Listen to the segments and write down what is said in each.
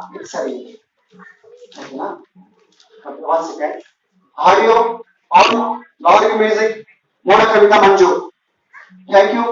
ಹಾ ಸರಿ ಓಕೆನಾ ಒನ್ ಸೆಕೆಂಡ್ ಆಡಿಯೋ ಆನ್ ಲಾರಿಂಗ್ ಮ್ಯೂಸಿಕ್ ಮೋಡ Kavitha Manju thank you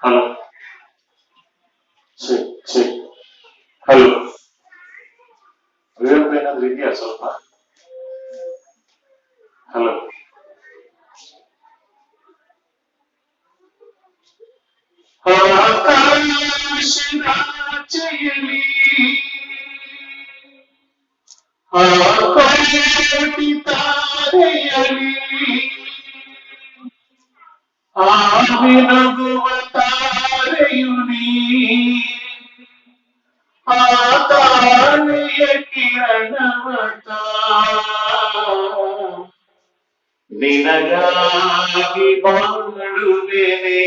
hello hello C C hello ವಿವೇಕ ಏನಾದ್ರೂ ಇದೆಯಾ ಸ್ವಲ್ಪ ಹಲೋ ಆಕಾಶದಾಚೆಯಲ್ಲಿ ಆಕಾಶಿ ತಾರೆಯಲಿ ಆವಿನಗುವ ತಾರೆಯು ನೀ ಆ ತಾರೆಯ ಕಿರಣವತ ನಿನಗಾಗಿ ಬಾಳುವೆನೆ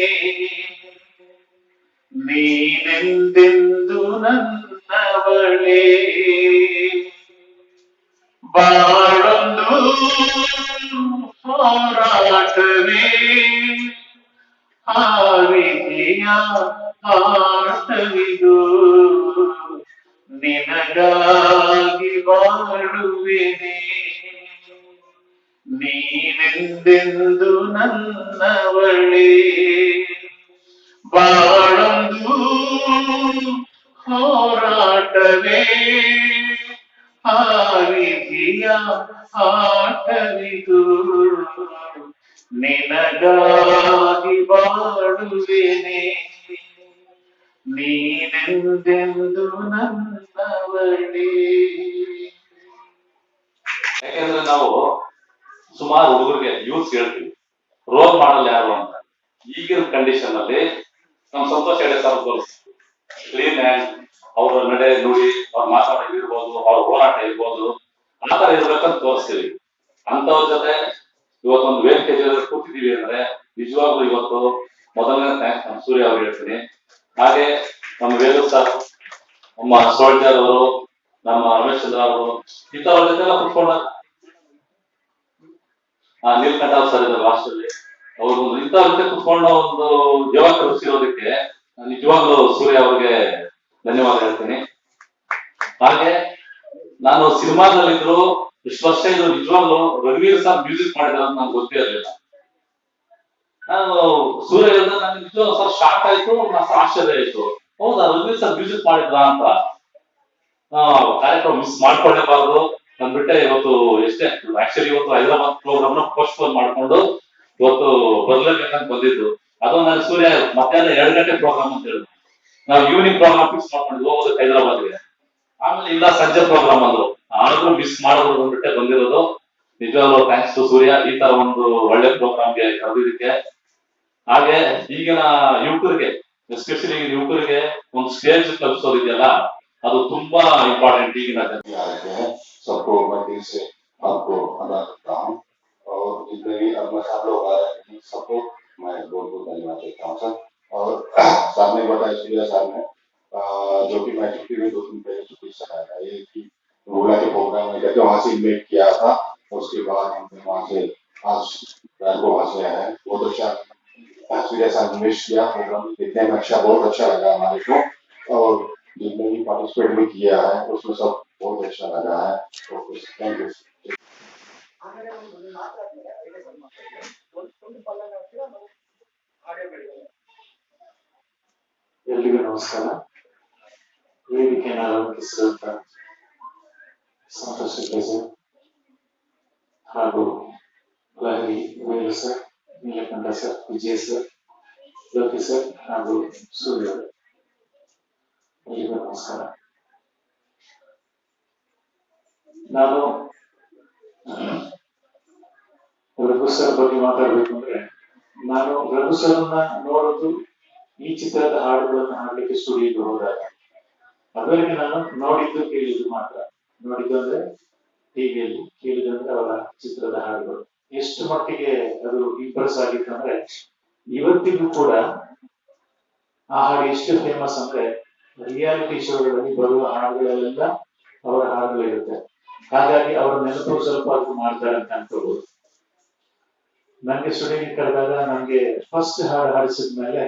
ನೀನೆಂದೆಂದು ನನ್ನವಳೇ ಬಾಳೊಂದು ಹೋರಾಟವೇ ಹಾರಿದೆಯ ಆಟವಿದು ನಿನಗಾಗಿ ಬಾಳುವೆನೆ ನೀನೆಂದೆಂದು ನನ್ನವಳೇ ಬಾಳೊಂದು ಹೋರಾಟವೇ ಹಾರಿದೆಯ ಆಟವಿದು ನಿನಗಾಗಿ ಬಾಳುವೆನೆ. ನೀನೆಂದೆಂದು ನನ್ನವಳೇ. ಯಾಕೆಂದ್ರೆ ನಾವು ಸುಮಾರು ಹುಡುಗರಿಗೆ ಯೂಸ್ ಹೇಳ್ತೀವಿ. ರೋಲ್ ಮಾಡಲ್ ಯಾರು ಅಂತ. ಈಗಿನ ಕಂಡೀಷನ್ ಅಲ್ಲಿ ನಮ್ ಸಂತೋಷ ಹೇಳಿ ಸರ್ ಕ್ಲೀನ್ ಹ್ಯಾಂಡ್ ಅವ್ರ ನಡೆ ನುಡಿ, ಅವ್ರ ಮಾತಾಡೋದು ಇರ್ಬೋದು, ಅವ್ರ ಹೋರಾಟ ಇರ್ಬೋದು. ಆ ತರ ಇರ್ಬೇಕಂತ ತೋರಿಸ್ತೀವಿ. ಅಂತವ್ರ ಜೊತೆ ಇವತ್ತೊಂದು ವೇಸ್ಟೇಜ್ ಜೊತೆ ಕೂತಿದೀವಿ ಅಂದ್ರೆ ನಿಜವಾಗ್ಲೂ ಇವತ್ತು ಮೊದಲನೇ ಥ್ಯಾಂಕ್ಸ್ ನಮ್ಮ ಸೂರ್ಯ ಅವ್ರಿಗೆ ಹೇಳ್ತೀನಿ. ಹಾಗೆ ನಮ್ಮ ವೇದ ಸರ್ ನಮ್ಮ ಸೋಲ್ಜರ್ ಅವರು, ನಮ್ಮ ರಮೇಶ್ ಚಂದ್ರ ಅವರು, ಇಂಥವ್ರ ಜೊತೆ ಎಲ್ಲ ಕುತ್ಕೊಂಡ ನೀಲ್ಕಂಠ ಸರ್ ಇದ್ದಾರೆ ಲಾಸ್ಟ್ ಅಲ್ಲಿ. ಅವರು ಇಂಥವ್ರ ಜೊತೆ ಕುತ್ಕೊಂಡು ಒಂದು ಜೀವ ಕಲಿಸಿರೋದಕ್ಕೆ ನಿಜವಾಗ್ಲೂ ಸೂರ್ಯ ಅವ್ರಿಗೆ ಧನ್ಯವಾದ ಹೇಳ್ತೀನಿ. ಹಾಗೆ ನಾನು ಸಿನಿಮಾದಲ್ಲಿದ್ರು ಇದು ನಿಜವಾಗ್ಲೂ ರಘುವೀರ್ ಸರ್ ಮ್ಯೂಸಿಕ್ ಮಾಡಿದಾರೆ ಅಂತ ನಂಗೆ ಗೊತ್ತೇ ಇರಲಿಲ್ಲ. ನಾನು ಸೂರ್ಯ ನನಗೆ ನಿಜವಾಗ ಸರ್ ಶಾಕ್ ಆಯ್ತು ಮತ್ತೆ ಆಶ್ಚರ್ಯ ಆಯ್ತು. ಹೌದಾ, ರಘುವೀರ್ ಸರ್ ಮ್ಯೂಸಿಕ್ ಮಾಡಿದ್ರ ಅಂತ. ಕಾರ್ಯಕ್ರಮ ಮಿಸ್ ಮಾಡ್ಕೊಳ್ಳೇಬಾರದು. ಅಂದ್ಬಿಟ್ಟೆ ಇವತ್ತು ಎಷ್ಟೇ ಆಕ್ಚುಲಿ ಇವತ್ತು ಹೈದರಾಬಾದ್ ಪ್ರೋಗ್ರಾಮ್ನ ಪೋಸ್ಟ್ ಫೋನ್ ಮಾಡ್ಕೊಂಡು ಇವತ್ತು ಬರ್ಲೇಬೇಕಂತ ಬಂದಿದ್ದು. ಅದು ನನ್ನ ಸೂರ್ಯ ಮಧ್ಯಾಹ್ನ ಎರಡು ಗಂಟೆ ಪ್ರೋಗ್ರಾಮ್ ಅಂತ ಹೇಳಿದ್ರು. ನಾವು ಈವ್ನಿಂಗ್ ಪ್ರೋಗ್ರಾಮ್ ಫಿಕ್ಸ್ ಮಾಡ್ಕೊಂಡು ಹೋಗೋದು ಹೈದರಾಬಾದ್ಗೆ. ಆಮೇಲೆ ಇಲ್ಲ ಸಂಜೆ ಪ್ರೋಗ್ರಾಮ್ ಅಂದ್ರು. ಆದ್ರೂ ಮಿಸ್ ಮಾಡೋದು ಅಂದ್ಬಿಟ್ಟೆ ಬಂದಿರೋದು ನಿಜವಾಗ್ಲೂ ಥ್ಯಾಂಕ್ಸ್ ಟು ಸೂರ್ಯ ಈ ತರ ಒಂದು ಒಳ್ಳೆ ಪ್ರೋಗ್ರಾಮ್ಗೆ ಕರೆದಿದ್ದಕ್ಕೆ ಹಾಗೆ ಈಗಿನ ಯುವಕರಿಗೆ ಎಸ್ಪೆಷಲಿ ಯುವಕರಿಗೆ ಒಂದು ಸ್ಟೇಜ್ ಕಲ್ಪಿಸೋದಿದೆಯಲ್ಲ ಅದು ತುಂಬಾ ಇಂಪಾರ್ಟೆಂಟ್ ಈಗಿನ ಜನ आए हैं सबको मैं दिल से आपको अदा करता हूँ और जितने भी अब सब लोग आ रहे हैं सबको मैं बहुत बहुत धन्यवाद देता हूँ सर और सर ने बताया सूर्या सर ने अ, जो कि मैं छुट्टी में दो दिन पहले छुट्टी से आया था ये कि भोला के प्रोग्राम में जाके वहाँ से इन्वाइट किया था उसके बाद हमने वहाँ से आज रात को वहाँ से आया है बहुत अच्छा सूर्या सर ने विश किया प्रोग्राम देखने में अच्छा बहुत अच्छा लगा हमारे को और जितने भी पार्टिसिपेट भी किया है उसमें सब बहुत अच्छा लगा है ओके थैंक यू ಆಮೇಲೆ ಒಂದು ನೀವು ಮಾತಾಡ್ಮೇಲೆ ಐದೇ ಸಲ ಮಾತಾಡ್ತೀನಿ. ಒಂದು ಒಂದು ಪಲ್ಲವಿ ಹಾಕ್ತೀರಾ ನಾವು ಆಡಿಯೋ ಬಿಡ್ತೀವಿ ಎಲ್ರಿಗೂ ನಮಸ್ಕಾರ ವೇದಿಕೆಯನ್ನು ಅಲಂಕರಿಸಿದಂತ ಸಂತೋಷ ಸರ್ ಹಾಗೂ Lahari Velu sir Neelakanta sir Vijay sir Loki sir ಹಾಗೂ ಸೂರ್ಯ ಅವರು. ಎಲ್ರಿಗೂ ನಮಸ್ಕಾರ ನಾನು ರಘು ಸರ್ ಬಗ್ಗೆ ಮಾತಾಡ್ಬೇಕು ಅಂದ್ರೆ ನಾನು ರಘು ಸರ್ನ ನೋಡೋದು ಈ ಚಿತ್ರದ ಹಾಡುಗಳನ್ನು ಹಾಡ್ಲಿಕ್ಕೆ ಸ್ಟುಡಿಯೋಗೆ ಹೋದಾಗ ಅದರಲ್ಲಿ ನಾನು ನೋಡಿದ್ದು ಕೇಳಿದ್ದು ಮಾತ್ರ ನೋಡಿದ್ದು ಅಂದ್ರೆ ಟಿವಿಯಲ್ಲಿ ಕೇಳಿದಂದ್ರೆ ಅವರ ಚಿತ್ರದ ಹಾಡುಗಳು. ಎಷ್ಟು ಮಟ್ಟಿಗೆ ಅದು ಇಂಪ್ರೆಸ್ ಆಗಿತ್ತು ಅಂದ್ರೆ ಇವತ್ತಿಗೂ ಕೂಡ ಆ ಹಾಡು ಎಷ್ಟು ಫೇಮಸ್ ಅಂದ್ರೆ ರಿಯಾಲಿಟಿ ಶೋಗಳಲ್ಲಿ ಬರುವ ಹಾಡುಗಳಲ್ಲೆಲ್ಲ ಅವರ ಹಾಡುಗಳಿರುತ್ತೆ ಹಾಗಾಗಿ ಅವರ ನೆನಪು ಸ್ವಲ್ಪ ಅದು ಮಾಡ್ತಾರೆ ಅಂತ ಅನ್ಕೋಬಹುದು ನಂಗೆ ಸ್ಟುಡಿಯೋಗೆ ಕರೆದಾಗ ನನ್ಗೆ ಫಸ್ಟ್ ಹಾಡು ಹಾಡಿಸಿದ್ಮೇಲೆ,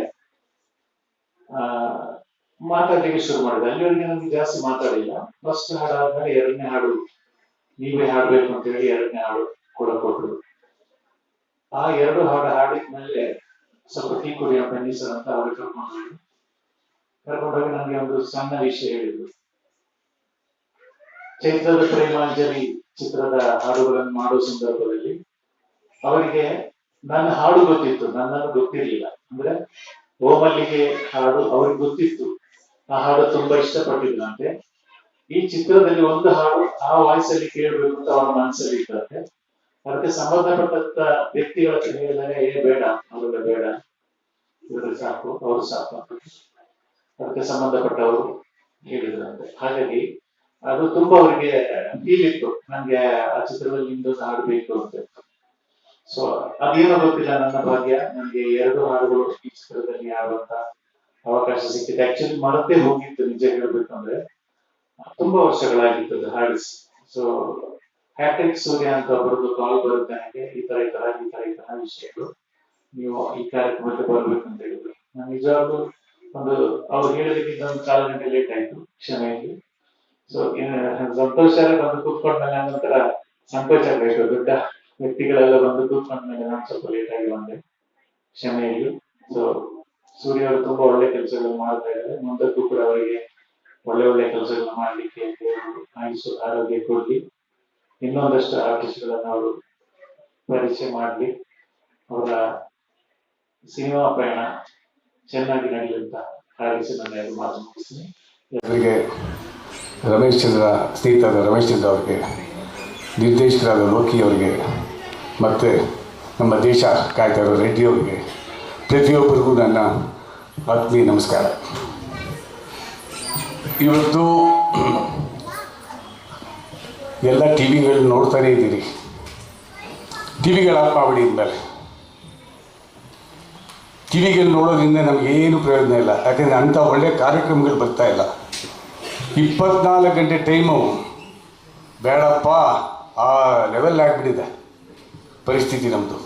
ಆ ಮಾತಾಡ್ಲಿಕ್ಕೆ ಶುರು ಮಾಡಿದೆ. ಅಲ್ಲಿವರೆಗೆ ನಮ್ಗೆ ಜಾಸ್ತಿ ಮಾತಾಡಿಲ್ಲ. ಫಸ್ಟ್ ಹಾಡಾದ್ಮೇಲೆ ಎರಡನೇ ಹಾಡು, ನೀವೇ ಹಾಡ್ಬೇಕು ಅಂತ ಹೇಳಿ ಎರಡನೇ ಹಾಡು ಕೂಡ ಕೊಟ್ಟರು. ಆ ಎರಡು ಹಾಡು ಹಾಡಿದ್ಮೇಲೆ ಸ್ವಲ್ಪ ಟೀ ಕುಡಿಯ ಬನ್ನಿ ಸರ್ ಅಂತ ಕರ್ಕೊಂಡು ಕರ್ಕೊಂಡಾಗ ಕರ್ಕೊಂಡೋಗಿ ನನಗೆ ಒಂದು ಸಣ್ಣ ವಿಷಯ ಹೇಳಿದ್ರು. ಚೈತ್ರದ ಪ್ರೇಮಾಂಜಲಿ ಚಿತ್ರದ ಹಾಡುಗಳನ್ನು ಮಾಡೋ ಸಂದರ್ಭದಲ್ಲಿ ಅವರಿಗೆ ನನ್ನ ಹಾಡು ಗೊತ್ತಿತ್ತು. ನನ್ನನ್ನು ಗೊತ್ತಿರಲಿಲ್ಲ. ಅಂದ್ರೆ ಓಮಲ್ಲಿಗೆ ಹಾಡು ಅವ್ರಿಗೆ ಗೊತ್ತಿತ್ತು. ಆ ಹಾಡು ತುಂಬಾ ಇಷ್ಟಪಟ್ಟಿದ್ರಂತೆ ಈ ಚಿತ್ರದಲ್ಲಿ ಒಂದು ಹಾಡು ಆ ವಾಯ್ಸ್ ಅಲ್ಲಿ ಕೇಳಬೇಕು ಅಂತ ಅವರ ಮನಸ್ಸಲ್ಲಿ ಇತ್ತಂತೆ ಅದಕ್ಕೆ ಸಂಬಂಧಪಟ್ಟಂತ ವ್ಯಕ್ತಿಗಳ ಹತ್ರ ಹೇಳಿದರೆ ಏ, ಬೇಡ ಅವರೆಲ್ಲ ಬೇಡ. ಇವರು ಸಾಕು, ಅವರು ಸಾಕು. ಅದಕ್ಕೆ ಸಂಬಂಧಪಟ್ಟವರು ಹೇಳಿದ್ರಂತೆ. ಹಾಗಾಗಿ ಅದು ತುಂಬಾ ಅವರಿಗೆ ಫೀಲ್ ಇತ್ತು. ನಂಗೆ ಆ ಚಿತ್ರದಲ್ಲಿ ನಿಮ್ದೊಂದು ಹಾಡು ಬೇಕು ಅಂತ. ಸೊ ಅದೇನೋ ಗೊತ್ತಿಲ್ಲ ನನ್ನ ಭಾಗ್ಯ. ನನಗೆ ಎರಡು ಹಾಡುಗಳು ಈ ಚಿತ್ರದಲ್ಲಿ ಆಡುವಂತ ಅವಕಾಶ ಸಿಕ್ಕಿದೆ. ಆಕ್ಚುಲಿ ಮರತೇ ಹೋಗಿತ್ತು ನಿಜ ಹೇಳ್ಬೇಕಂದ್ರೆ ತುಂಬಾ ವರ್ಷಗಳಾಗಿತ್ತು ಹಾಡಿಸಿ ಸೊ ಹ್ಯಾಟ್ರಿಕ್ ಸೂರ್ಯ ಅಂತ ಬರೋದು ಕಾಲ್ ಬರುತ್ತೆ ನನಗೆ, ಈ ತರ ಈ ತರ ಈ ತರ ಈ ತರ ವಿಷಯಗಳು. ನೀವು ಈ ಕಾರ್ಯಕ್ರಮಕ್ಕೆ ಬರ್ಬೇಕು ಅಂತ ಹೇಳಿದ್ರು. ನಾನು ನಿಜವಾಗ್ಲೂ ಒಂದು, ಅವ್ರು ಹೇಳೋದಕ್ಕಿಂತ ಒಂದು ಕಾಲು ಗಂಟೆ ಲೇಟ್ ಆಯ್ತು ಕ್ಷಮೆಯಲ್ಲಿ. ಸೊ ಸಂತೋಷ ಬಂದು ಕೂತ್ಕೊಂಡ್ಮೇಲೆ ನಂತರ ಸಂಕೋಚ ಬೇಕು ದೊಡ್ಡ ವ್ಯಕ್ತಿಗಳೆಲ್ಲ ಬಂದು ಕೂತ್ಕೊಂಡ್ಮೇಲೆ ನಾನು ಸ್ವಲ್ಪ ಲೇಟ್ ಆಗಿ ಬಂದೆ ಕ್ಷಮೆಯಲ್ಲಿ. ಸೊ ಸೂರ್ಯ ಅವರು ತುಂಬಾ ಒಳ್ಳೆ ಕೆಲಸಗಳು ಮಾಡ್ತಾ ಇದ್ದಾರೆ. ಮುಂದಕ್ಕೂ ಕೂಡ ಅವರಿಗೆ ಒಳ್ಳೆ ಒಳ್ಳೆ ಕೆಲಸಗಳು ಮಾಡ್ಲಿಕ್ಕೆ ಆಯುಷು ಆರೋಗ್ಯ ಕೊಡ್ಲಿ. ಇನ್ನೊಂದಷ್ಟು ಆರ್ಟಿಸ್ಟ್ಗಳನ್ನ ಅವರು ಪರಿಚಯ ಮಾಡ್ಲಿ. ಅವರ ಸಿನಿಮಾ ಪ್ರಯಾಣ ಚೆನ್ನಾಗಿ ನಡೆಯಲಿ ಅಂತ ಹಾರೈಸಿ ನನ್ನ ಎರಡು ಮಾತು ಮುಗಿಸ್ತೀನಿ. ಅವರಿಗೆ ರಮೇಶ್ ಚಂದ್ರ, ಸ್ನೇಹಿತರಾದ ರಮೇಶ್ ಚಂದ್ರ ಅವರಿಗೆ, ನಿರ್ದೇಶಕರಾದ ಲೋಕಿ ಅವರಿಗೆ, ಮತ್ತು ನಮ್ಮ ದೇಶ ಕಾಯ್ತಾ ಇರೋ ರೆಡ್ಡಿ ಅವರಿಗೆ ಪ್ರತಿಯೊಬ್ಬರಿಗೂ ನನ್ನ ಆತ್ಮೀಯ ನಮಸ್ಕಾರ. ಇವತ್ತು ಎಲ್ಲ ಟಿ ವಿಗಳು ನೋಡ್ತಾನೇ ಇದ್ದೀರಿ. ಟಿ ವಿಗಳು ಆಫ್ ಮಾಡಿಬಿಡಿ ಇನ್ಮೇಲೆ ಟಿ ವಿಗಳು ನೋಡೋದ್ರಿಂದ ನಮ್ಗೆ ಏನು ಪ್ರಯೋಜನ ಇಲ್ಲ. ಯಾಕಂದರೆ ಅಂಥ ಒಳ್ಳೆಯ ಕಾರ್ಯಕ್ರಮಗಳು ಬರ್ತಾ ಇಲ್ಲ. ಇಪ್ಪತ್ನಾಲ್ಕು ಗಂಟೆ ಟೈಮು ಬೇಡಪ್ಪ, ಆ ಲೆವೆಲ್ ಆಗಿಬಿಟ್ಟಿದೆ. ಪರಿಸ್ಥಿತಿ ನಮ್ಮದು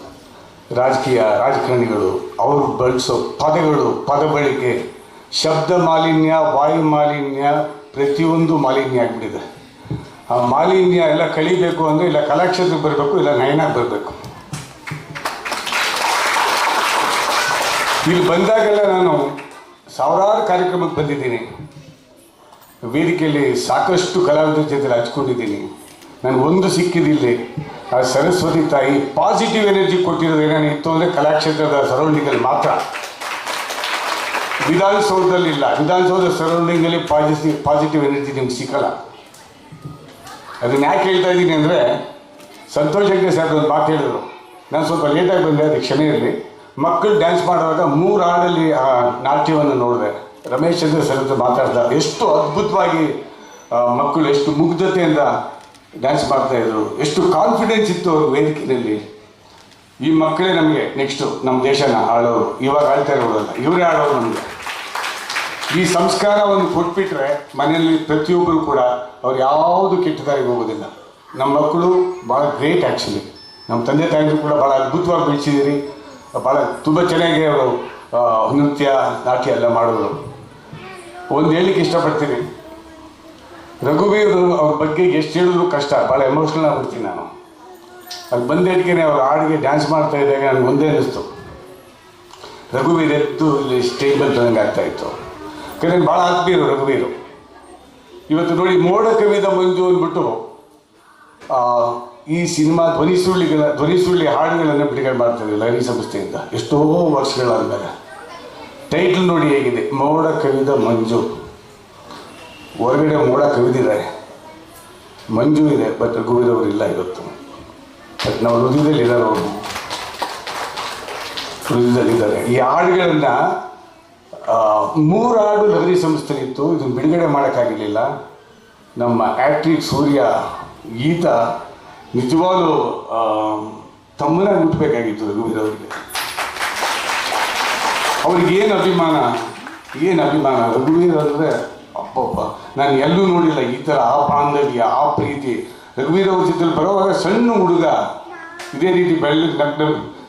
ರಾಜಕೀಯ ರಾಜಕಾರಣಿಗಳು, ಅವರು ಬಳಸೋ ಪದಗಳು, ಪದ ಬಳಕೆ, ಶಬ್ದ ಮಾಲಿನ್ಯ, ವಾಯು ಮಾಲಿನ್ಯ, ಪ್ರತಿಯೊಂದು ಮಾಲಿನ್ಯ ಆಗಿಬಿಟ್ಟಿದೆ. ಆ ಮಾಲಿನ್ಯ ಎಲ್ಲ ಕಳಿಬೇಕು ಅಂದರೆ ಇಲ್ಲ ಕಲಾಕ್ಷೇತ್ರಕ್ಕೆ ಬರಬೇಕು, ಇಲ್ಲ ನಯನಾಗಿ ಬರಬೇಕು. ಇಲ್ಲಿ ಬಂದಾಗೆಲ್ಲ ನಾನು ಸಾವಿರಾರು ಕಾರ್ಯಕ್ರಮಕ್ಕೆ ಬಂದಿದ್ದೀನಿ. ವೇದಿಕೆಯಲ್ಲಿ ಸಾಕಷ್ಟು ಕಲಾವಿದರ ಜೊತೆ ಹಚ್ಕೊಂಡಿದ್ದೀನಿ ನನಗೆ ಒಂದು ಸಿಕ್ಕಿದಿಲ್ಲಿ. ಆ ಸರಸ್ವತಿ ತಾಯಿ ಪಾಸಿಟಿವ್ ಎನರ್ಜಿ ಕೊಟ್ಟಿರೋದು ಏನೇನಿತ್ತು ಅಂದರೆ ಕಲಾಕ್ಷೇತ್ರದ ಸರೌಂಡಿಂಗಲ್ಲಿ ಮಾತ್ರ. ವಿಧಾನಸೌಧದಲ್ಲಿ ಇಲ್ಲ. ವಿಧಾನಸೌಧ ಸರೌಂಡಿಂಗಲ್ಲಿ ಪಾಸಿಟಿವ್ ಪಾಸಿಟಿವ್ ಎನರ್ಜಿ ನಿಮ್ಗೆ ಸಿಕ್ಕಲ್ಲ. ಅದನ್ನ ಯಾಕೆ ಹೇಳ್ತಾ ಇದ್ದೀನಿ ಅಂದರೆ, ಸಂತೋಷ್ ಹೆಗ್ಡೆ ಸರ್ ಒಂದು ಮಾತು ಹೇಳಿದರು. ನಾನು ಸ್ವಲ್ಪ ಲೇಟಾಗಿ ಬಂದೆ, ಅದಕ್ಕೆ ಕ್ಷಣ ಇರಲಿ ಮಕ್ಕಳು ಡ್ಯಾನ್ಸ್ ಮಾಡುವಾಗ ಮೂರು ಹಾಡಲ್ಲಿ, ಆ, ನಾಟ್ಯವನ್ನು ನೋಡಿದೆ. ರಮೇಶ್ ಚಂದ್ರ ಸರ್ ಹತ್ರ ಮಾತಾಡ್ದ ಎಷ್ಟು ಅದ್ಭುತವಾಗಿ ಮಕ್ಕಳು ಎಷ್ಟು ಮುಗ್ಧತೆಯಿಂದ ಡ್ಯಾನ್ಸ್ ಮಾಡ್ತಾಯಿದ್ರು ಎಷ್ಟು ಕಾನ್ಫಿಡೆನ್ಸ್ ಇತ್ತು ಅವ್ರ ವೇದಿಕೆಯಲ್ಲಿ. ಈ ಮಕ್ಕಳೇ ನಮಗೆ ನೆಕ್ಸ್ಟು ನಮ್ಮ ದೇಶನ ಆಳೋರು. ಇವಾಗ ಆಳ್ತಾ ಇರೋದಲ್ಲ ಇವರೇ ಆಳೋರು ನಮಗೆ. ಈ ಸಂಸ್ಕಾರವನ್ನು ಕೊಟ್ಬಿಟ್ರೆ ಮನೆಯಲ್ಲಿ ಪ್ರತಿಯೊಬ್ಬರು ಕೂಡ ಅವ್ರು ಯಾವುದು ಕೆಟ್ಟದಾಗಿ ಹೋಗೋದಿಲ್ಲ. ನಮ್ಮ ಮಕ್ಕಳು ಭಾಳ ಗ್ರೇಟ್ ಆ್ಯಕ್ಚುಲಿ ನಮ್ಮ ತಂದೆ ತಾಯಿಗಳು ಕೂಡ ಭಾಳ ಅದ್ಭುತವಾಗಿ ಬೆಳೆಸಿದ್ದೀರಿ. ಭಾಳ ತುಂಬ ಚೆನ್ನಾಗಿ ಅವರು ನೃತ್ಯ, ನಾಟ್ಯ ಎಲ್ಲ ಮಾಡೋರು. ಒಂದು ಹೇಳಲಿಕ್ಕೆ ಇಷ್ಟಪಡ್ತೀನಿ. ರಘುವೀರ್ ಅವ್ರ ಬಗ್ಗೆ ಎಷ್ಟು ಹೇಳಿದ್ರು ಕಷ್ಟ. ಭಾಳ ಎಮೋಷ್ನಲ್ ಆಗ್ಬಿಡ್ತೀನಿ ನಾನು. ಅಲ್ಲಿ ಬಂದೇಟಿಗೆ ಅವ್ರ ಹಾಡಿಗೆ ಡ್ಯಾನ್ಸ್ ಮಾಡ್ತಾ ಇದ್ದಾಗ ನನಗೆ ಒಂದೇ ಅನ್ನಿಸ್ತು. ರಘುವೀರ್ ಎದ್ದು ಇಲ್ಲಿ ಸ್ಟೇಜ್ ಮೇಲೆ ನನಗೆ ಆಗ್ತಾ ಇತ್ತು. ಯಾಕಂದ್ರೆ ಭಾಳ ಆತ್ಮೀಯರು ರಘುವೀರು ಇವತ್ತು ನೋಡಿ ಮೋಡ ಕವಿದ ಮಂಜು ಅಂದ್ಬಿಟ್ಟು ಈ ಸಿನಿಮಾ ಧ್ವನಿ ಸುಳ್ಳಿಗಳ ಧ್ವನಿ ಸುಳ್ಳಿ ಹಾಡುಗಳನ್ನು ಬಿಡುಗಡೆ ಮಾಡ್ತಾರೆ ಲಹರಿ ಸಂಸ್ಥೆಯಿಂದ. ಎಷ್ಟೋ ವರ್ಷಗಳಾದ್ಮೇಲೆ. ಟೈಟ್ಲ್ ನೋಡಿ ಹೇಗಿದೆ, ಮೋಡ ಕವಿದ ಮಂಜು. ಹೊರಗಡೆ ಮೋಡ ಕವಿದಿದ್ದಾರೆ ಮಂಜು ಇದೆ ಬಟ್ ಗುವಿದವರು ಇಲ್ಲ ಇವತ್ತು. ಬಟ್ ನಾವು ಹೃದಯದಲ್ಲಿ ಇದ್ದಾರೆ ಅವರು. ಹೃದಯದಲ್ಲಿದ್ದಾರೆ ಈ ಹಾಡುಗಳನ್ನು ಮೂರು ಹಾಡು ನಗರಿ ಸಂಸ್ಥೆ ಇತ್ತು ಇದನ್ನು ಬಿಡುಗಡೆ ಮಾಡೋಕ್ಕಾಗಿರಲಿಲ್ಲ. ನಮ್ಮ ಆ್ಯಕ್ಟ್ರಿಕ್ ಸೂರ್ಯ ಗೀತ ನಿಜವಾಗಲೂ ತಮ್ಮನ ತಮ್ಮನಾಗಿ ಮುಟ್ಟಬೇಕಾಗಿತ್ತು ರಘುವೀರವರಿಗೆ ಅವ್ರಿಗೆ ಏನು ಅಭಿಮಾನ? ಏನು ಅಭಿಮಾನ? ರಘುವೀರ್ ಅಂದರೆ ಅಪ್ಪಪ್ಪ, ನಾನು ಎಲ್ಲೂ ನೋಡಿಲ್ಲ ಈ ಥರ ಆ ಬಾಂಧವ್ಯ, ಆ ಪ್ರೀತಿ. ರಘುವೀರ ಜೊತೆ ಬರೋವಾಗ ಸಣ್ಣ ಹುಡುಗ. ಇದೇ ರೀತಿ ಬೆಳ್ಳಗೆ ನಗ್ನ,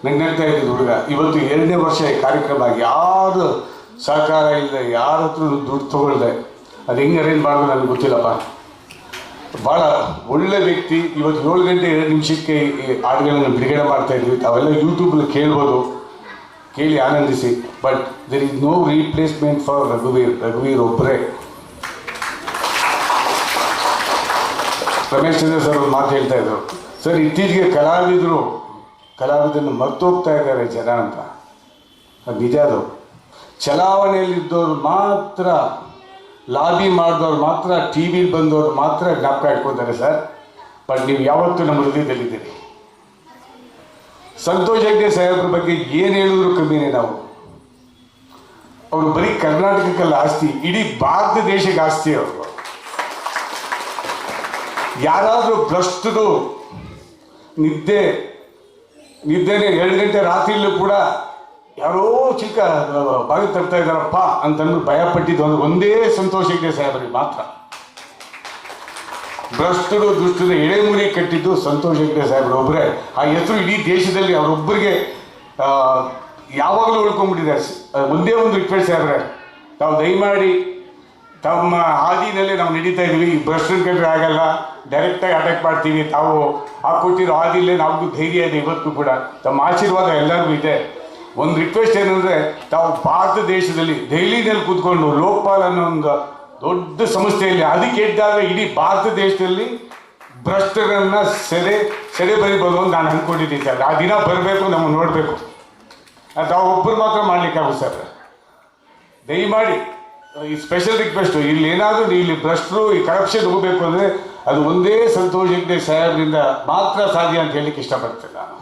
ನಗ್ನಗ್ತಾ ಇದ್ದ ಹುಡುಗ. ಇವತ್ತು ಎರಡನೇ ವರ್ಷ ಈ ಕಾರ್ಯಕ್ರಮ ಯಾರು ಸಹಕಾರ ಇಲ್ಲದೆ ಯಾರ ಹತ್ರ ದುಡ್ಡು ತಗೊಳ್ದೆ. ಅದು ಹೆಂಗೆ ಅರೇಂಜ್ ಮಾಡಿದ್ರು ನನಗೆ ಗೊತ್ತಿಲ್ಲಪ್ಪ. ಭಾಳ ಒಳ್ಳೆ ವ್ಯಕ್ತಿ. ಇವತ್ತು ಏಳು ಗಂಟೆ ಎರಡು ನಿಮಿಷಕ್ಕೆ ಈ ಹಾಡುಗಳನ್ನು ಬಿಡುಗಡೆ ಮಾಡ್ತಾ ಇದ್ವಿ. ತಾವೆಲ್ಲ ಯೂಟ್ಯೂಬಲ್ಲಿ ಕೇಳ್ಬೋದು. ಕೇಳಿ ಆನಂದಿಸಿ. But there is no replacement for ರಘುವೀರ್. ರಘುವೀರ್ ಒಬ್ಬರೇ ರಮೇಶ್ ಚಂದ್ರ ಸರ್ ಒಂದು ಮಾತು ಹೇಳ್ತಾ ಇದ್ರು. ಸರ್, ಇತ್ತೀಚೆಗೆ ಕಲಾವಿದರು, ಕಲಾವಿದರನ್ನು ಮರ್ತೋಗ್ತಾ ಇದ್ದಾರೆ ಜನ ಅಂತ. ಅದು ನಿಜ ಅದು. ಚಲಾವಣೆಯಲ್ಲಿದ್ದವ್ರು ಮಾತ್ರ, ಲಾಬಿ ಮಾಡಿದವ್ರು ಮಾತ್ರ, ಟಿ ವಿಲಿ ಬಂದವರು ಮಾತ್ರ ಜ್ಞಾಪಕ ಇಟ್ಕೊತಾರೆ ಸರ್. ಬಟ್ ನೀವು ಯಾವತ್ತೂ ನಮ್ಮ ಹೃದಯದಲ್ಲಿದ್ದೀರಿ. ಸಂತೋಷ್ ಹೆಗ್ಡೆ ಸಾಹೇಬ್ರ ಬಗ್ಗೆ ಏನು ಹೇಳಿದ್ರು ಕಮ್ಮಿನೇ ನಾವು. ಅವರು ಬರೀ ಕರ್ನಾಟಕಕ್ಕಲ್ಲ ಆಸ್ತಿ, ಇಡೀ ಭಾರತ ದೇಶಕ್ಕೆ ಆಸ್ತಿ ಅವರು. ಯಾರಾದರೂ ಭ್ರಷ್ಟರು ನಿದ್ದೆ, ನಿದ್ದೆನೆ ಎರಡು ಗಂಟೆ ರಾತ್ರಿಯಲ್ಲೂ ಕೂಡ ಯಾರೋ ಚಿಕ್ಕ ಬಾಗಿ ತರ್ತಾ ಇದ್ದಾರಪ್ಪ ಅಂತಂದು ಭಯ ಪಟ್ಟಿದ್ದು ಅಂದ್ರೆ ಒಂದೇ ಸಂತೋಷ ಇದೆ ಸಾಹೇಬರಿಗೆ ಮಾತ್ರ ಭ್ರಷ್ಟರು ದುಷ್ಟರು ಎಳೆಮುರಿ ಕಟ್ಟಿದ್ದು ಸಂತೋಷ್ ಹೆಗ್ಡೆ ಸಾಹೇಬ್ರು ಒಬ್ಬರೇ ಆ ಹೆಸರು ಇಡೀ ದೇಶದಲ್ಲಿ ಅವರೊಬ್ಬರಿಗೆ ಯಾವಾಗಲೂ ಉಳ್ಕೊಂಡ್ಬಿಟ್ಟಿದ್ದಾರೆ. ಒಂದೇ ಒಂದು ರಿಕ್ವೆಸ್ಟ್ ಸಾಹೇಬ್ರೆ. ತಾವು ದಯಮಾಡಿ ತಮ್ಮ ಹಾದಿನಲ್ಲಿ ನಾವು ನಡೀತಾ ಇದೀವಿ ಈ ಕಂಡ್ರೆ ಆಗಲ್ಲ ಡೈರೆಕ್ಟಾಗಿ ಅಟ್ಯಾಕ್ ಮಾಡ್ತೀವಿ. ತಾವು ಹಾಕೊಟ್ಟಿರೋ ಹಾದಿಲ್ಲೇ ನಮಗೂ ಧೈರ್ಯ ಇದೆ ಇವತ್ತು ಕೂಡ. ತಮ್ಮ ಆಶೀರ್ವಾದ ಎಲ್ಲರಿಗೂ ಇದೆ. ಒಂದು ರಿಕ್ವೆಸ್ಟ್ ಏನಂದ್ರೆ, ತಾವು ಭಾರತ ದೇಶದಲ್ಲಿ ದೆಹಲಿನಲ್ಲಿ ಕೂತ್ಕೊಂಡು ಲೋಕಪಾಲ್ ಅನ್ನೋ ಒಂದು ದೊಡ್ಡ ಸಂಸ್ಥೆಯಲ್ಲಿ ಅದಕ್ಕೆ ಎದ್ದಾದ್ರೆ ಇಡೀ ಭಾರತ ದೇಶದಲ್ಲಿ ಭ್ರಷ್ಟರನ್ನ ಸೆರೆ ಸೆರೆ ಬರಿಬೋದು ಅಂತ ನಾನು ಅನ್ಕೊಂಡಿದ್ದೀನಿ ಸರ್. ಆ ದಿನ ಬರಬೇಕು ನಾವು ನೋಡಬೇಕು. ತಾವು ಒಬ್ಬರು ಮಾತ್ರ ಮಾಡ್ಲಿಕ್ಕಾಗುತ್ತೆ ಸರ್. ದಯಮಾಡಿ ಈ ಸ್ಪೆಷಲ್ ರಿಕ್ವೆಸ್ಟ್ ಇಲ್ಲಿ ಏನಾದರೂ ಇಲ್ಲಿ ಭ್ರಷ್ಟರು ಈ ಕರಪ್ಷನ್ ಹೋಗಬೇಕು ಅಂದರೆ ಅದು ಒಂದೇ ಸಂತೋಷ್ ಹೆಗ್ಡೆ ಸಾಹೇಬ್ರಿಂದ ಮಾತ್ರ ಸಾಧ್ಯ ಅಂತ ಹೇಳಲಿಕ್ಕೆ ಇಷ್ಟಪಡ್ತೇನೆ ನಾನು.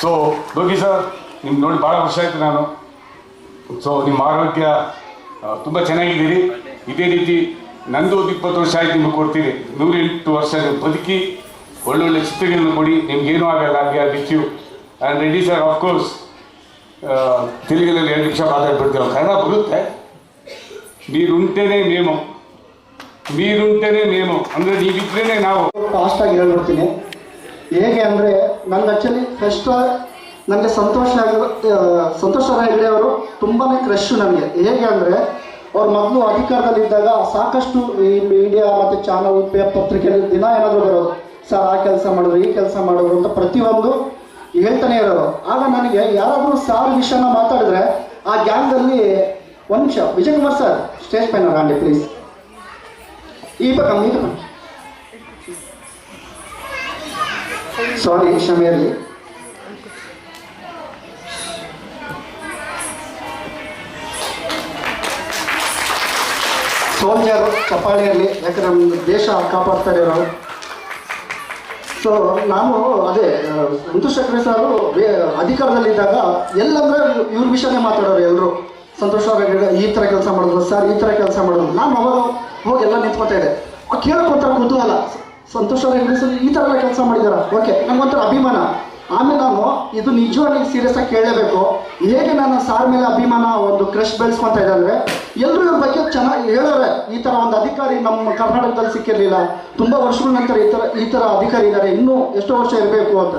ಸೊ ಯೋಗಿ ಸರ್ ನಿಮ್ಗೆ ನೋಡಿ ಭಾಳ ವರ್ಷ ಆಯಿತು ನಾನು. ಸೊ ನಿಮ್ಮ ಆರೋಗ್ಯ ತುಂಬ ಚೆನ್ನಾಗಿದ್ದೀರಿ. ಇದೇ ರೀತಿ ನಂದು ಒಂದು ಇಪ್ಪತ್ತು ವರ್ಷ ಆಯ್ತು ನಿಮಗೆ ಕೊಡ್ತೀನಿ ನೂರೆಂಟು ವರ್ಷ ನೀವು ಬದುಕಿ ಒಳ್ಳೊಳ್ಳೆ ಚಿತ್ರಗಳನ್ನು ಕೊಡಿ. ನಿಮ್ಗೇನೂ ಆಗಲ್ಲ. Are with you and ready sir of course ತೆಲುಗಿನಲ್ಲಿ ಎರಡು ನಿಮಿಷ ಮಾತಾಡ್ಬಿಡ್ತೀವಿ ಕನ್ನಡ ಬರುತ್ತೆ. ನೀರುಂಟೇನೆ ನೇಮ. ನೀರುಂಟೇನೆ ನೇಮ. ಅಂದರೆ ನೀವಿದ್ರೇ ನಾವು. ಫಾಸ್ಟಾಗಿ ಹೇಳ್ಬಿಡ್ತೀನಿ. ಹೇಗೆ ಅಂದರೆ ನನಗೆ ಆ್ಯಕ್ಚುಲಿ ಫಸ್ಟ್ ನನಗೆ ಸಂತೋಷ ಆಗಿರೋ ಸಂತೋಷ ಅವರು ತುಂಬಾ ಕ್ರಶ್ ನನಗೆ ಹೇಗೆ ಅಂದರೆ ಅವ್ರ ಮೊದಲು ಅಧಿಕಾರದಲ್ಲಿದ್ದಾಗ ಸಾಕಷ್ಟು ಈ ಮೀಡಿಯಾ ಮತ್ತು ಚಾನಲ್ ಪತ್ರಿಕೆಯಲ್ಲಿ ದಿನ ಏನಾದರೂ ಬರೋದು. ಸರ್, ಆ ಕೆಲಸ ಮಾಡಿದ್ರು, ಈ ಕೆಲಸ ಮಾಡಿದ್ರು ಅಂತ ಪ್ರತಿಯೊಂದು ಹೇಳ್ತಾನೆ ಇರೋರು ಆಗ ನನಗೆ ಯಾರಾದರೂ ಸಾರ್ ವಿಷಯನ ಮಾತಾಡಿದ್ರೆ ಆ ಗ್ಯಾಂಗಲ್ಲಿ ಒಂದು ನಿಮಿಷ ವಿಜಯ್ ಕುಮಾರ್ ಸರ್ ಸ್ಟೇಜ್ ಪೈನ ರಾಂಡಿ ಪ್ಲೀಸ್ ಈ ಪಕ್ಕ, ಈ ಸಾರಿ ಕ್ಷಮೆ ಇರಲಿ. ಸೋಲ್ಜರ್ ಚಪ್ಪಾಳೆ ಇರಲಿ, ಯಾಕಂದ್ರೆ ನಮ್ಮ ದೇಶ ಕಾಪಾಡ್ತಾರೆ ಇರೋರು. ಸೊ ನಾನು ಅದೇ ಸಂತೋಷ್ ಚಕ್ರೆ ಸಾರು ಅಧಿಕಾರದಲ್ಲಿದ್ದಾಗ ಎಲ್ಲಂದ್ರೆ ಇವ್ರ ವಿಷಯನೇ ಮಾತಾಡೋರು ಎಲ್ಲರೂ ಸಂತೋಷ್ ಅವರೇ ಈ ಥರ ಕೆಲಸ ಮಾಡಿದ್ರು ಸರ್, ಈ ಥರ ಕೆಲಸ ಮಾಡೋದು ನಾನು ಅವಾಗ ಹೋಗಿ ಎಲ್ಲ ನಿಂತ್ಕೊತಾ ಇದೆ ಕೇಳೋಕ್ಕೊಂಥರ ಕುತೂಹಲ. ಸಂತೋಷ್ ಅವರೇ ಈ ಥರ ಎಲ್ಲ ಕೆಲಸ ಮಾಡಿದಾರ. ಓಕೆ, ನಂಗೊಂಥರ ಅಭಿಮಾನ. ಆಮೇಲೆ ನಾನು ಇದು ನಿಜವಾಗಿ ಸೀರಿಯಸ್ ಆಗಿ ಕೇಳಲೇಬೇಕು. ಹೇಗೆ ನನ್ನ ಸಾರ್ ಮೇಲೆ ಅಭಿಮಾನ ಒಂದು ಕ್ರಶ್ ಬೆಳೆಸ್ಕೊಂತ ಇದೆ ಎಲ್ಲರೂ ಇವ್ರ ಬಗ್ಗೆ ಚೆನ್ನಾಗಿ ಹೇಳೋರೆ. ಈ ಥರ ಒಂದು ಅಧಿಕಾರಿ ನಮ್ಮ ಕರ್ನಾಟಕದಲ್ಲಿ ಸಿಕ್ಕಿರಲಿಲ್ಲ. ತುಂಬ ವರ್ಷಗಳ ನಂತರ ಈ ಥರ ಈ ಥರ ಅಧಿಕಾರಿ ಇದ್ದಾರೆ. ಇನ್ನೂ ಎಷ್ಟೋ ವರ್ಷ ಇರಬೇಕು ಅಂತ.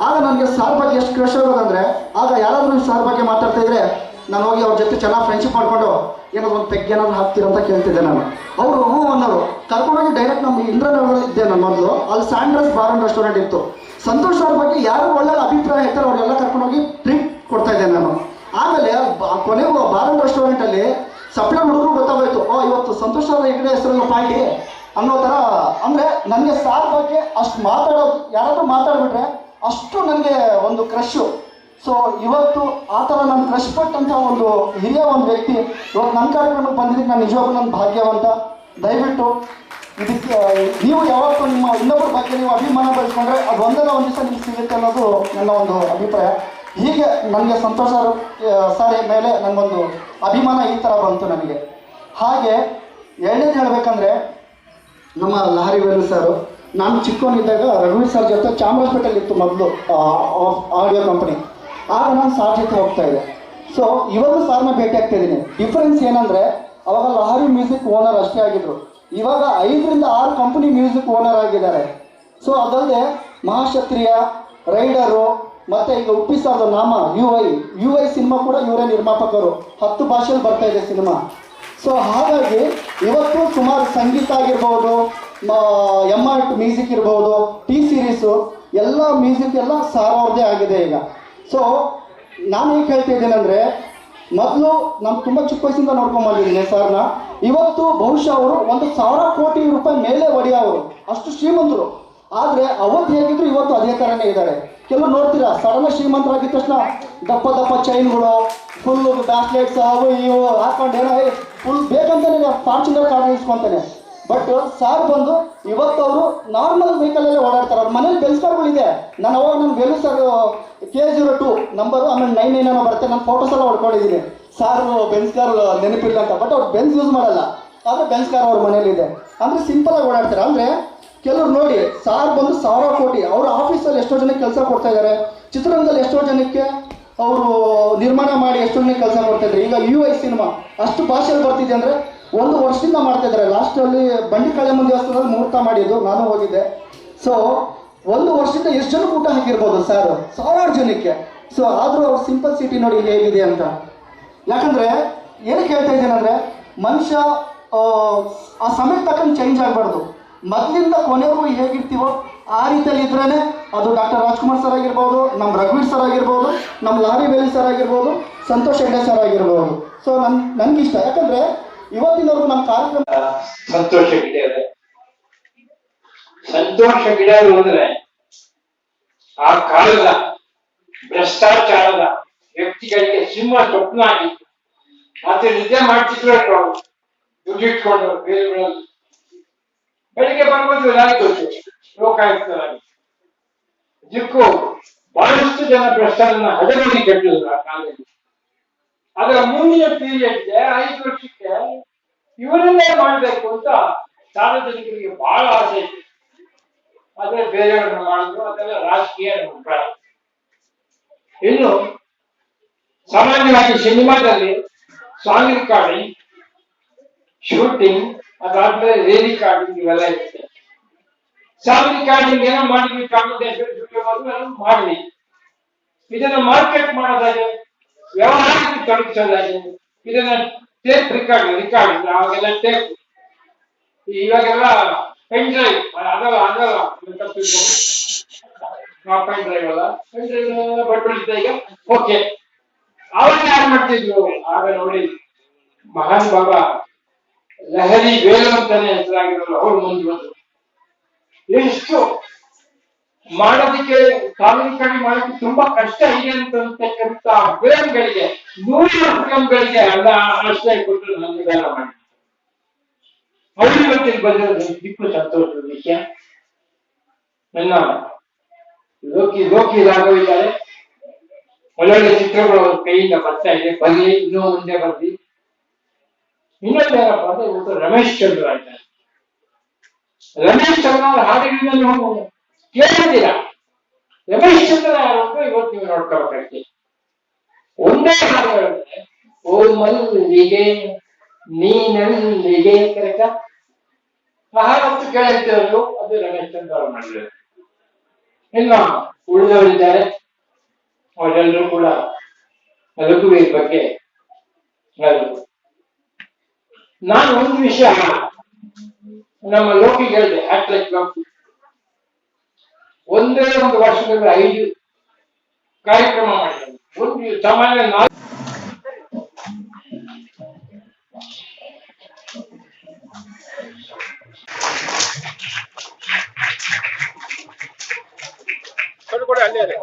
ಆಗ ನನಗೆ ಸಾರ್ ಬಗ್ಗೆ ಎಷ್ಟು ಕ್ರಶ್ ಇರೋದಂದ್ರೆ ಆಗ ಯಾರಾದರೂ ಸಾರ್ ಬಗ್ಗೆ ಮಾತಾಡ್ತಾ ಇದ್ರೆ, ನಾನು ಹೋಗಿ ಅವ್ರ ಜೊತೆ ಚೆನ್ನಾಗಿ ಫ್ರೆಂಡ್ಶಿಪ್ ಮಾಡ್ಕೊಂಡು ಏನಾದ್ರು ಒಂದು ತೆಗ್ಗೆ ಏನಾದ್ರು ಹಾಕ್ತೀರ ಅಂತ ಕೇಳ್ತಿದ್ದೆ ನಾನು. ಅವರು ಹ್ಞೂ ಅನ್ನೋರು. ಕರ್ಕೊಂಡೋಗಿ ಡೈರೆಕ್ಟ್ ನಮ್ಮ ಇಂದ್ರನಗರದಲ್ಲಿ ಇದ್ದೆ ನಾನು ಮೊದಲು. ಅಲ್ಲಿ ಸ್ಯಾಂಡ್ರಸ್ ಬಾರ್ ರೆಸ್ಟೋರೆಂಟ್ ಇತ್ತು. ಸಂತೋಷ್ ಅವ್ರ ಬಗ್ಗೆ ಯಾರು ಒಳ್ಳೆ ಅಭಿಪ್ರಾಯ ಹೇಳ್ತಾರೆ ಕರ್ಕೊಂಡು ಕರ್ಕೊಂಡೋಗಿ ಟ್ರಿಪ್ ಕೊಡ್ತಾ ಇದ್ದೆ ನಾನು. ಆಮೇಲೆ ಕೊನೆಗೂ ಅಂಡ್ ರೆಸ್ಟೋರೆಂಟಲ್ಲಿ ಸಪ್ಲೈ ಹುಡುಗರು ಗೊತ್ತಾಗೋಯ್ತು, ಓ, ಇವತ್ತು ಸಂತೋಷ್ ಅವರ ಹೆಗಡೆ ಹೆಸರನ್ನು ಪಾರ್ಟಿ ಅನ್ನೋ ಥರ, ಅಂದರೆ ನನಗೆ ಸಾರ್ ಬಗ್ಗೆ ಅಷ್ಟು ಮಾತಾಡೋದು ಯಾರಾದರೂ ಮಾತಾಡಿಬಿಟ್ರೆ ಅಷ್ಟು ನನಗೆ ಒಂದು ಕ್ರಶ್ಶು ಸೊ ಇವತ್ತು ಆ ಥರ ನಾನು ಕ್ರಶ್ ಪಟ್ಟಂಥ ಒಂದು ಹಿರಿಯ ಒಂದು ವ್ಯಕ್ತಿ ಇವತ್ತು ನನ್ನ ಕಾರ್ಯಕ್ರಮಕ್ಕೆ ಬಂದಿದ್ದಕ್ಕೆ ನಾನು ನಿಜವಾಗ್ಲೂ ನನ್ನ ಭಾಗ್ಯವಂತ. ದಯವಿಟ್ಟು ಇದಕ್ಕೆ ನೀವು ಯಾವತ್ತೂ ನಿಮ್ಮ ಇನ್ನೊಬ್ಬರ ಬಗ್ಗೆ ನೀವು ಅಭಿಮಾನ ಬೆಳೆಸ್ಕೊಂಡ್ರೆ ಅದು ಒಂದಲ್ಲ ಒಂದು ದಿವಸ ನಿಮ್ಗೆ ಸಿಗುತ್ತೆ ಅನ್ನೋದು ನನ್ನ ಒಂದು ಅಭಿಪ್ರಾಯ. ಹೀಗೆ ನನಗೆ ಸಂತೋಷ ಸಾರಿ ಮೇಲೆ ನನಗೊಂದು ಅಭಿಮಾನ ಈ ಥರ ಬಂತು ನನಗೆ. ಹಾಗೆ ಎರಡನೇದು ಹೇಳಬೇಕಂದ್ರೆ ನಮ್ಮ ಲಹರಿ ವೇಲು ಸರ್ ನಾನು ಚಿಕ್ಕವನಿದ್ದಾಗ ರಘುವೀರ್ ಸರ್ ಜೊತೆ ಚಾಮರಾಜಪೇಟೆಲ್ ಇತ್ತು ಮೊದಲು ಆಡಿಯೋ ಕಂಪನಿ ಆಗ ನಾನು ಸಾರ್ ಹೋಗ್ತಾ ಇದ್ದೆ. ಸೊ ಇವಾಗ ಸಾರ್ನ ಭೇಟಿ ಆಗ್ತಾ ಇದ್ದೀನಿ. ಡಿಫ್ರೆನ್ಸ್ ಏನಂದರೆ ಅವಾಗ ಲಹರಿ ಮ್ಯೂಸಿಕ್ ಓನರ್ ಅಷ್ಟೇ ಆಗಿದ್ರು. ಇವಾಗ ಐದರಿಂದ ಆರು ಕಂಪನಿ ಮ್ಯೂಸಿಕ್ ಓನರ್ ಆಗಿದ್ದಾರೆ. ಸೊ ಅದಲ್ಲದೆ ಮಹಾಕ್ಷತ್ರಿಯ ರೈಡರು, ಮತ್ತೆ ಈಗ ಉಪ್ಪಿ ಸಾರ್ದ ನಾಮ U I U I cinema ಕೂಡ ಇವರೇ ನಿರ್ಮಾಪಕರು. ಹತ್ತು ಭಾಷೆಯಲ್ಲಿ ಬರ್ತಾ ಇದೆ ಸಿನಿಮಾ ಸೊ ಹಾಗಾಗಿ ಇವತ್ತು ಸುಮಾರು ಸಂಗೀತ ಆಗಿರ್ಬೋದು ಎಂ ಆರ್ ಮ್ಯೂಸಿಕ್ ಇರ್ಬೋದು ಟಿ ಸೀರೀಸು ಎಲ್ಲ ಮ್ಯೂಸಿಕ್ ಎಲ್ಲ ಸಾರವ್ರದ್ದೇ ಆಗಿದೆ ಈಗ. ಸೊ ನಾನು ಏನು ಹೇಳ್ತಾ ಇದ್ದೇನೆ ಅಂದರೆ ಮೊದಲು ನಮ್ಮ ತುಂಬ ಚಿಕ್ಕ ವಯಸ್ಸಿಂದ ನೋಡ್ಕೊಂಬಂದಿದ್ದೀನಿ ಸರ್ನ. ಇವತ್ತು ಬಹುಶಃ ಅವರು ಒಂದು ಸಾವಿರ ಕೋಟಿ ರೂಪಾಯಿ ಮೇಲೆ ಒಡೆಯವರು. ಅಷ್ಟು ಶ್ರೀಮಂತರು. ಆದರೆ ಅವತ್ತು ಹೇಗಿದ್ರು ಇವತ್ತು ಅದೇ ಥರನೇ ಇದ್ದಾರೆ. ಕೆಲವು ನೋಡ್ತೀರಾ, ಸಡನ್ ಶ್ರೀಮಂತರಾಗಿದ್ದ ತಕ್ಷಣ ದಪ್ಪ ದಪ್ಪ ಚೈನ್ಗಳು ಫುಲ್ ಬ್ಯಾಸ್ಲೆಟ್ಸ್ ಅವು ಇವು ಹಾಕೊಂಡು ಏನೋ ಫುಲ್ ಬೇಕಂತಾನೆ ಫಾರ್ಚುನರ್ ಕಾರ್ ಇಸ್ಕೊಂತಾನೆ. ಬಟ್ ಸಾರ್ ಬಂದು ಇವತ್ತು ಅವರು ನಾರ್ಮಲ್ ಅಲ್ಲಿ ಓಡಾಡ್ತಾರೆ. ಅವ್ರ ಮನೇಲಿ ಬೆನ್ಸ್ ಕಾರ್ಗಳಿದೆ ನಾನು ಅವಾಗ ನನ್ನ Velu sir K zero two number ಆಮೇಲೆ ನೈನ್ ನೈನ್ ಏನೋ ಬರುತ್ತೆ. ನಾನು ಫೋಟೋಸ್ ಎಲ್ಲ ಹೊಡ್ಕೊಂಡಿದ್ದೀನಿ ಸಾರ್ ಬೆನ್ಸ್ ಕಾರ್ ನೆನಪಿಲ್ಲ ಅಂತ. ಬಟ್ ಅವ್ರು ಬೆನ್ಸ್ ಯೂಸ್ ಮಾಡಲ್ಲ. ಆದರೆ ಬೆನ್ಸ್ ಕಾರ್ ಅವ್ರ ಮನೇಲಿದೆ ಅಂದರೆ ಸಿಂಪಲ್ ಆಗಿ ಓಡಾಡ್ತಾರೆ. ಅಂದರೆ ಕೆಲವ್ರು ನೋಡಿ, ಸಾರ್ ಬಂದು ಸಾವಿರ ಕೋಟಿ. ಅವ್ರ ಆಫೀಸಲ್ಲಿ ಎಷ್ಟೋ ಜನಕ್ಕೆ ಕೆಲಸ ಕೊಡ್ತಾ ಇದ್ದಾರೆ ಚಿತ್ರರಂಗದಲ್ಲಿ ಎಷ್ಟೋ ಜನಕ್ಕೆ ಅವರು ನಿರ್ಮಾಣ ಮಾಡಿ ಎಷ್ಟೋ ಜನಕ್ಕೆ ಕೆಲಸ ಕೊಡ್ತಾ ಇದ್ದಾರೆ ಈಗ ಯು ಐ ಸಿನಿಮಾ ಅಷ್ಟು ಭಾಷೆಯಲ್ಲಿ ಬರ್ತಿದೆ ಅಂದರೆ ಒಂದು ವರ್ಷದಿಂದ ಮಾಡ್ತಾ ಇದ್ದಾರೆ. ಲಾಸ್ಟಲ್ಲಿ ಬಂಡಿ ಕಾಳಿಯಮ್ಮನ ದೇವಸ್ಥಾನದಲ್ಲಿ ಮುಹೂರ್ತ ಮಾಡಿದ್ದು ನಾನು ಹೋಗಿದ್ದೆ. ಸೊ ಒಂದು ವರ್ಷದಿಂದ ಎಷ್ಟು ಜನ ಊಟ ಹಾಕಿರ್ಬೋದು ಸರ್ ಸಾವಿರಾರು ಜನಕ್ಕೆ. ಸೊ ಆದರೂ ಅವ್ರ ಸಿಂಪಲ್ ಸಿಟಿ ನೋಡಿ ಹೇಗಿದೆ ಅಂತ. ಯಾಕಂದ್ರೆ ಏನಕ್ಕೆ ಹೇಳ್ತಾ ಇದ್ದೇನೆ ಮನುಷ್ಯ ಆ, ಆ ಸಮಯಕ್ಕೆ ತಕ್ಕಂಗೆ ಚೇಂಜ್ ಆಗಬಾರ್ದು. ಮೊದಲಿಂದ ಕೊನೆಗೂ ಹೇಗಿರ್ತೀವೋ ಆ ರೀತಿಯಲ್ಲಿ ಇದ್ರೇ ಅದು ಡಾಕ್ಟರ್ ರಾಜ್ಕುಮಾರ್ ಸರ್ ಆಗಿರ್ಬೋದು ನಮ್ಮ ರಘುವೀರ್ ಸರ್ ಆಗಿರ್ಬೋದು ನಮ್ಮ ಲಾರಿ ಬೇಲಿ ಸರ್ ಆಗಿರ್ಬೋದು ಸಂತೋಷ್ ಹೆಗ್ಡೆ ಸರ್ ಆಗಿರ್ಬೋದು. ಸೊ ನನ್ ನನಗಿಷ್ಟ. ಯಾಕಂದ್ರೆ ಇವತ್ತಿನವರೆಗೂ ನಮ್ಮ ಕಾರ್ಯಕ್ರಮ ಸಂತೋಷ ಗಿಡ ಸಂತೋಷ ಗಿಡ ಅಂದ್ರೆ ಆ ಕಾಲದ ಭ್ರಷ್ಟಾಚಾರದ ವ್ಯಕ್ತಿಗಳಿಗೆ ಸಿಂಹ ಸ್ವಪ್ನ ಆಗಿತ್ತು ಮತ್ತೆ ನಿದ್ದೆ ಮಾಡ್ತಿದ್ರು ಅವರು ದುಡ್ಡು ಇಟ್ಕೊಂಡು ಬೇರೆಗಳಲ್ಲಿ ಬೆಳಿಗ್ಗೆ ಬರ್ಬೋದು ಗೊತ್ತು ಲೋಕಾಯುಕ್ತರಾಗಿ. ಇದಕ್ಕೂ ಬಹಳಷ್ಟು ಜನ ಭ್ರಷ್ಟರನ್ನ ಹದಗಡಿ ಕಟ್ಟಿದ್ರು ಆ ಕಾಲದಲ್ಲಿ. ಅದರ ಮುಂದಿನ ಪೀರಿಯಡ್ಗೆ ಐದು ವರ್ಷಕ್ಕೆ ಇವರನ್ನೇ ಮಾಡಬೇಕು ಅಂತ ಸಾರ್ವಜನಿಕರಿಗೆ ಬಹಳ ಆಸೆ ಇತ್ತು ಆದ್ರೆ ಬೇರೆಯವ್ರನ್ನ ಮಾಡಿದ್ರು, ಅದೆಲ್ಲ ರಾಜಕೀಯ ಅಭಿಪ್ರಾಯ. ಇನ್ನು ಸಾಮಾನ್ಯವಾಗಿ ಸಿನಿಮಾದಲ್ಲಿ ಸಾಂಗ್ ರೆಕಾರ್ಡಿಂಗ್ ಶೂಟಿಂಗ್, ಅದಾದ್ಮೇಲೆ ರೇ ರೆಕಾರ್ಡಿಂಗ್ ಇವೆಲ್ಲ ಇರುತ್ತೆ. ಸಾಂಗ್ ರೆಕಾರ್ಡಿಂಗ್ ಏನೋ ಕಾಮದೇಶ್ವರ ಮಾಡಿದ್ವಿ ಇದನ್ನ ಮಾರ್ಕೆಟ್ ಮಾಡೋದಾಗೆ ವ್ಯವಹಾರಕ್ಕೆ ತೊಡಗಿಸೋದಾಗಿ ಇದನ್ನ ಟೇಪ್ ರಿಕಾರ್ಡ್ ರೆಕಾರ್ಡ್ ಅವಾಗೆಲ್ಲ ಟೇಪ್ ಇವಾಗೆಲ್ಲ ಪೆನ್ ಡ್ರೈವ್ ಅದಲ್ಲ ಅದಲ್ಲ. ಪೆನ್ ಡ್ರೈವ್ ಅಲ್ಲ. ಪೆನ್ ಡ್ರೈವ್ ಬಟ್ಬಿಡ್ತಾ ಈಗ. ಓಕೆ ಅವಾಗ ಯಾರು ಮಾಡ್ತಿದ್ರು? ಆಗ ನೋಡಿ, ಮಹಾನ್ ಬಾಬಾ ಲಹರಿ ಅಂತಾನೆ ಹೆಸರಾಗಿರೋರು, ಅವ್ರು ಮುಂದೆ ಬಂದ್ರು. ಎಷ್ಟು ಮಾಡೋದಕ್ಕೆ ಕಾನೂನುಕರಣ ಮಾಡೋದಕ್ಕೆ ತುಂಬಾ ಕಷ್ಟ ಇದೆ ಅಂತಕ್ಕಂಥ ಫಿಲಂಗಳಿಗೆ ನೂರಿನ ಫಿಲಂಗಳಿಗೆ ಅಲ್ಲ ಆಶ್ರಯ ಕೊಟ್ಟು ನನಗೆ ಬೇಡ ಮಾಡಿ ಅವ್ರು ಇವತ್ತಿಗೆ ಬಂದಿರೋದು ದಿಕ್ಕು ಸಂತೋಷದ ವಿಷಯ. ನನ್ನ ಲೋಕಿ ಲೋಕಿ ರಾಘವಿದ್ದಾರೆ ಒಳ್ಳೊಳ್ಳೆ ಚಿತ್ರಗಳು ಅವ್ರ ಕೈಯಿಂದ ಬರ್ತಾ ಇದೆ. ಬರ್ಲಿ, ಇನ್ನೂ ಮುಂದೆ ಬರ್ಲಿ. ಇನ್ನೊಂದೇನಪ್ಪ ಅಂದ್ರೆ ಇವತ್ತು ರಮೇಶ್ ಚಂದ್ರ ಇದ್ದಾರೆ. ರಮೇಶ್ ಚಂದ್ರ ಅವರ ಹಾಡುಗಳನ್ನ ಕೇಳಿದ್ದೀರಾ ರಮೇಶ್ ಚಂದ್ರ ಯಾರು ಅಂತ ಇವತ್ತು ನೀವು ನೋಡ್ಕೋಬೇಕಾಗ್ತದೆ ಒಂದೇ ಹಾಡು ಹೇಳಿದ್ರೆ, ಓ ಮಲ್ಲಿಗೆ, ನೀನಲ್ಲಿಗೆ ಕರೆಕ್ಟಾ? ಆ ಹಾಡಂತೂ ಕೇಳಿರ್ತೀರಲ್ವ ಅದು ರಮೇಶ್ ಚಂದ್ರ ಅವರು ಮಾಡಿದ್ರು ಇನ್ನು ಉಳಿದವರಿದ್ದಾರೆ. ಅವರೆಲ್ಲರೂ ಕೂಡ ಬದುಕುವ ಬಗ್ಗೆ ನಾನು ಒಂದು ವಿಷಯ ನಮ್ಮ ಲೋಕಿಗೆ ಹೇಳಿದೆ ಹ್ಯಾಟ್ ಲೈಕ್ ಲೋಕಿ ಒಂದೇ ಒಂದು ವರ್ಷದಲ್ಲಿ ಐದು ಕಾರ್ಯಕ್ರಮ ಮಾಡಿದ್ದಾರೆ. ಒಂದು ಸಾಮಾನ್ಯ ನಾಲ್ಕು ಅಲ್ಲೇ.